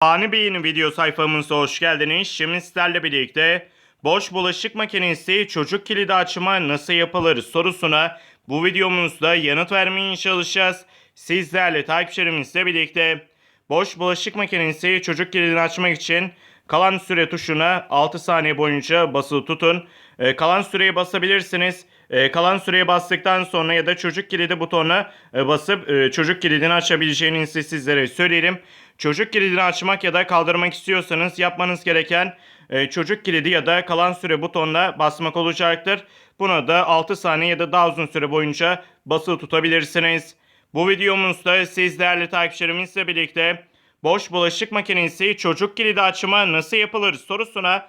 Ani yeni video sayfamıza hoş geldiniz. Şimdi sizlerle birlikte boş bulaşık makinesi çocuk kilidi açma nasıl yapılır sorusuna bu videomuzda yanıt vermeye çalışacağız. Sizlerle takipçilerimizle birlikte boş bulaşık makinesi çocuk kilidini açmak için kalan süre tuşuna 6 saniye boyunca basılı tutun. Ee, kalan süreyi basabilirsiniz. Ee, kalan süreye bastıktan sonra ya da çocuk kilidi butonuna e, basıp e, çocuk kilidini açabileceğinizi sizlere söyleyelim. Çocuk kilidini açmak ya da kaldırmak istiyorsanız yapmanız gereken e, çocuk kilidi ya da kalan süre butonuna basmak olacaktır. Buna da 6 saniye ya da daha uzun süre boyunca basılı tutabilirsiniz. Bu videomuzda siz değerli takipçilerimizle birlikte boş bulaşık makinesi çocuk kilidi açma nasıl yapılır sorusuna